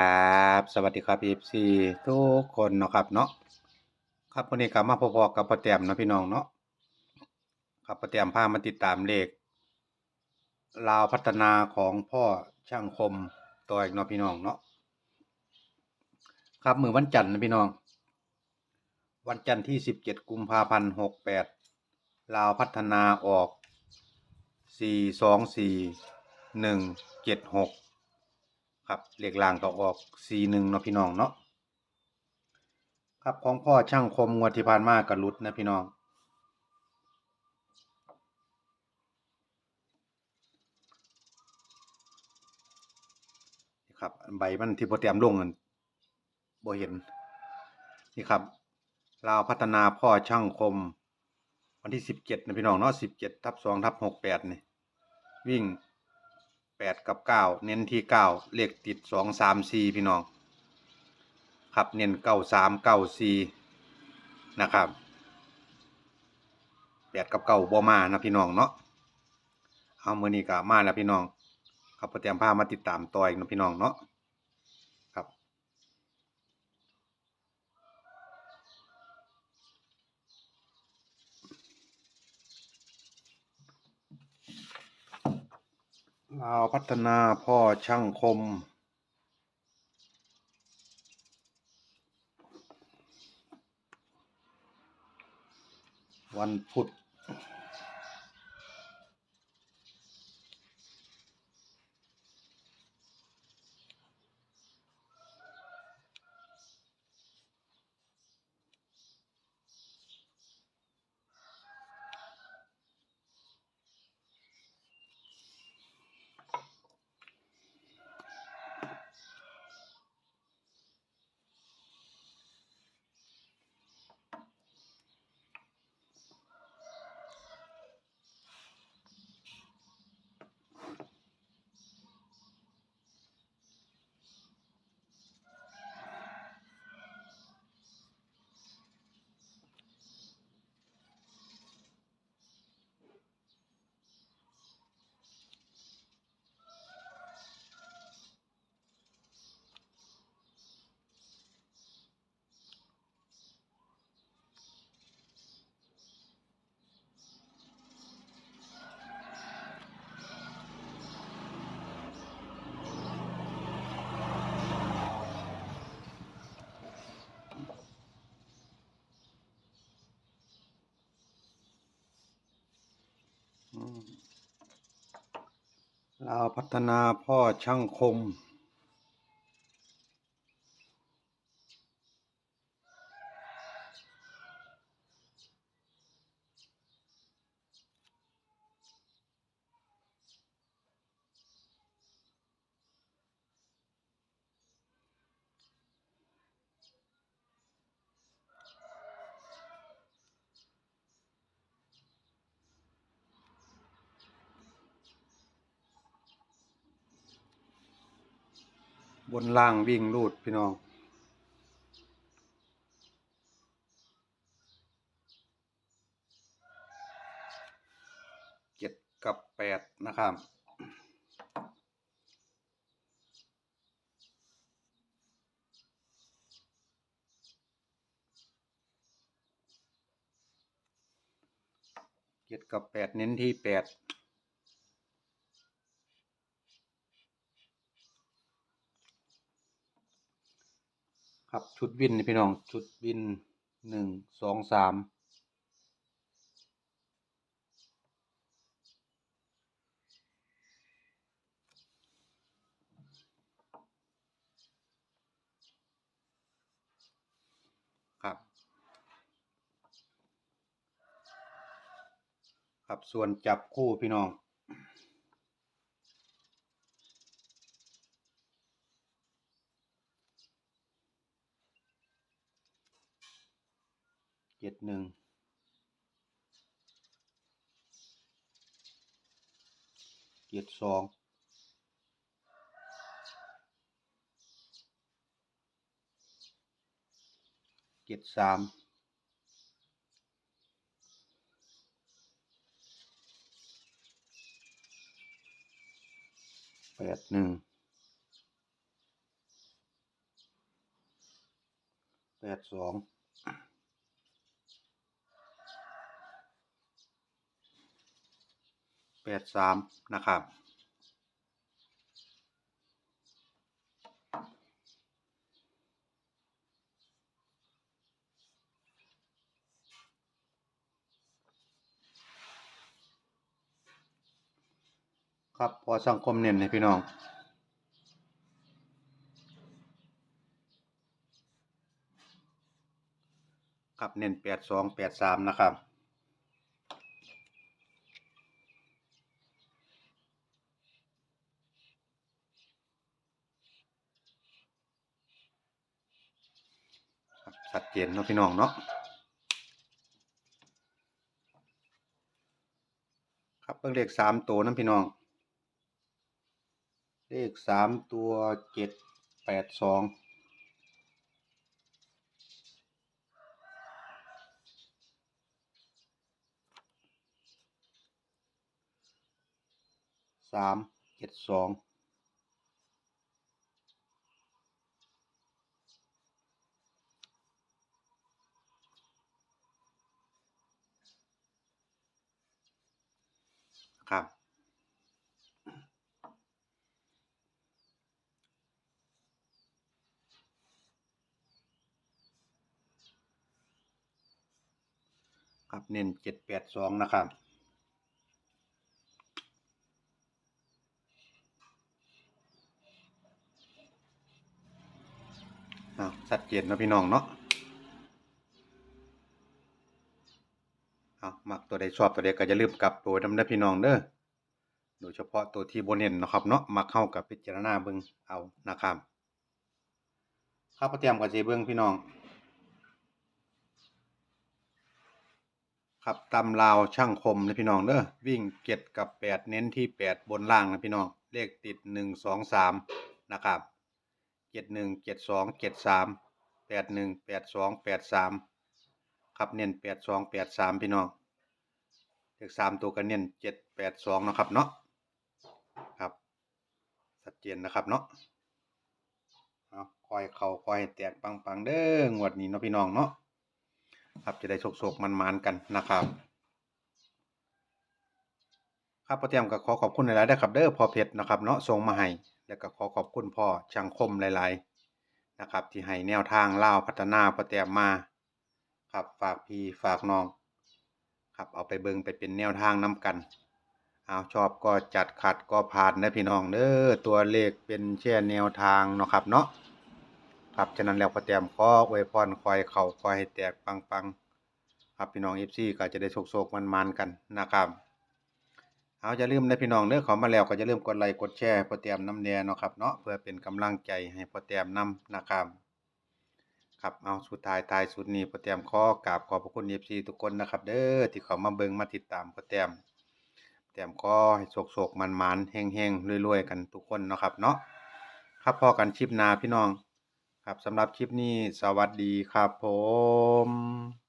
ครับ สวัสดีครับ FC ทุกคนเนาะครับเนาะครับวันนี้กลับมาพบๆกับป้าแต้มนะพี่น้องเนาะครับป้าแต้มพามาติดตามเลขลาวพัฒนาของพ่อช่างคมตัวอีกเนาะพี่น้องเนาะครับมือวันจันทร์นะพี่น้อง วันจันทร์ที่17กุมภาพันธ์68ลาวพัฒนาออก424 176 ครับเลขล่างก็ออก41เนาะพี่น้องเนาะครับของพ่อช่างคมงวดที่ผ่านมากับรุดนะพี่น้อง นี่ครับใบมันที่โปรเตรียมลงนั่นบ่เห็น นี่ครับลาวพัฒนาพ่อช่างคม วันที่สิบเจ็ดนะพี่น้องเนาะสิบเจ็ดทับสองทับหกแปดนี่ วิ่ง แปดกับเก้าเน้นที่เก้าเลขติดสองสามสี่พี่น้อง ครับเน้นเก้าสามเก้าสี่นะครับแปดกับเก้าบ่มานะพี่น้องเนาะเอาเมื่อนี้ก็มาแล้วพี่น้องครับเตรียมผ้ามาติดตามต่ออีกนะพี่น้องเนาะ ลาวพัฒนาพ่อช่างคม วันพุธ ลาพัฒนาพ่อช่างคม บนล่างวิ่งรูดพี่น้อง เจ็ดกับแปดนะครับเจ็ดกับแปดเน้นที่แปด ครับชุดวินนี่พี่น้องชุดวินหนึ่งสองสามครับครับส่วนจับคู่พี่น้อง จ็ดหนึ่งเจ็ดสองเจ็ดสามแปดหนึ่งแปดสอง แปดสามนะครับ ครับพอสังคมเน้นให้พี่น้องครับเน้นแปดสองแปดสามนะครับ ชัดเจนเนาะพี่น้องเนาะครับเพิ่งเลขสามตัวนะพี่น้อง เลขสามตัวเจ็ดแปดสองสามเจ็ดสอง ครับ ครับเน้นเจ็ดแปดสองนะครับอ้าวชัดเจนเนาะพี่น้องเนาะเอามัก ตัวใดชอบตัวใดก็จะลืมกลับตัวดำเด้พี่น้องเด้อโดยเฉพาะตัวที่บนเน้นนะครับเนาะมักเข้ากับพิจารณาเบิ่งเอานะครับครับก็เตรียมกับสิเบิ่งพี่น้อง ครับตำลาวช่างคมนะพี่น้องเด้อวิ่งเจ็ดกับแปดเน้นที่แปดบนล่างนะพี่น้องเลขติดหนึ่งสองสามนะครับเจ็ดหนึ่งเจ็ดสองเจ็ดสามแปดหนึ่งแปดสองแปดสามครับเน้นแปดสองแปดสามพี่น้อง เลขสามตัวก็เน้นเจ็ดแปดสองนะครับเนาะครับชัดเจนนะครับเนาะเอาคอยเข่าคอยแตกปังๆเด้องวดนี้เนาะพี่น้องเนาะครับจะได้โศกๆมันๆกันนะครับครับพ่อเตรียมก็ขอขอบคุณหลายๆนะครับเด้อพ่อเพชรนะครับเนาะส่งมาให้แล้วก็ขอขอบคุณพ่อช่างคมหลายๆนะครับ ที่ให้แนวทางเล่าพัฒนาพ่อเตรียมมา ครับฝากพี่ฝากน้อง ครับเอาไปเบิงไปเป็นแนวทางนํกันเอาชอบก็จัดขัดก็ผ่านนะพี่น้องเด้อตัวเลขเป็นแค่แนวทางเนาะครับเนาะครับฉะนั้นแล้วพอเตรียมขออวพรคอยเข่าคอยให้แตกปังๆครับพี่น้องเอฟซีก็จะได้โศกๆมันๆกันนะครับเอาอย่าลืมนะพี่น้องเด้อขอมาแล้วก็อย่าลืมกดไลค์กดแชร์พอเตรียมน้ำแดงเนาะครับเนาะเพื่อเป็นกำลังใจให้พอเตรียมน้ำนะครับ ครับเอาสุดท้ายทายสุดนี้พอเตรียมขอกราบขอบพระคุณเอฟซีทุกคนนะครับ เด้อที่เขามาเบิ่งมาติดตามพอเตรียมเตียมขอให้โศกๆมันๆแห้งๆรวยๆ กันทุกคนเนาะครับเนาะครับพอกันชิปนาพี่น้อง ครับสำหรับคลิปนี้สวัสดีครับผม